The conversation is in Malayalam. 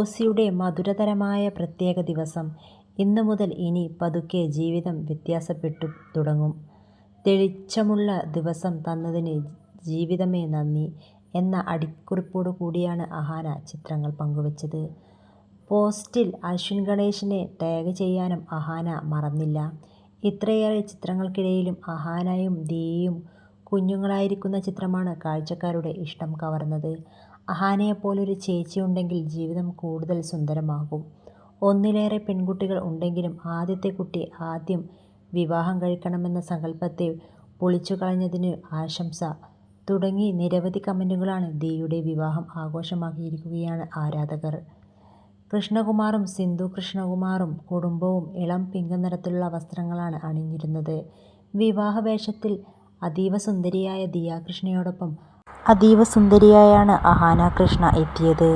റോസിയുടെ മധുരതരമായ പ്രത്യേക ദിവസം. ഇന്നു മുതൽ ഇനി പതുക്കെ ജീവിതം വ്യത്യാസപ്പെട്ടു തുടങ്ങും. തെളിച്ചമുള്ള ദിവസം തന്നതിന് ജീവിതമേ നന്ദി എന്ന അടിക്കുറിപ്പോടു കൂടിയാണ് അഹാന ചിത്രങ്ങൾ പങ്കുവച്ചത്. പോസ്റ്റിൽ അശ്വിൻ ഗണേശിനെ ടാഗ് ചെയ്യാനും അഹാന മറന്നില്ല. ഇത്രയേറെ ചിത്രങ്ങൾക്കിടയിലും അഹാനയും ദിയയും കുഞ്ഞുങ്ങളായിരിക്കുന്ന ചിത്രമാണ് കാഴ്ചക്കാരുടെ ഇഷ്ടം കവർന്നത്. അഹാനയെപ്പോലൊരു ചേച്ചിയുണ്ടെങ്കിൽ ജീവിതം കൂടുതൽ സുന്ദരമാകും. ഒന്നിലേറെ പെൺകുട്ടികൾ ഉണ്ടെങ്കിലും ആദ്യത്തെ കുട്ടി ആദ്യം വിവാഹം കഴിക്കണമെന്ന സങ്കൽപ്പത്തെ പൊളിച്ചുകളഞ്ഞതിന് ആശംസ തുടങ്ങി നിരവധി കമന്റുകളാണ് ദിയുടെ വിവാഹം ആഘോഷമാക്കിയിരിക്കുകയാണ് ആരാധകർ. കൃഷ്ണകുമാറും സിന്ധു കൃഷ്ണകുമാറും കുടുംബവും ഇളം പിങ്ക് നിറത്തിലുള്ള വസ്ത്രങ്ങളാണ് അണിഞ്ഞിരുന്നത്. വിവാഹ വേഷത്തിൽ അതീവ സുന്ദരിയായ ദിയാകൃഷ്ണയോടൊപ്പം അതീവ സുന്ദരിയായാണ് അഹാന കൃഷ്ണ എത്തിയത്.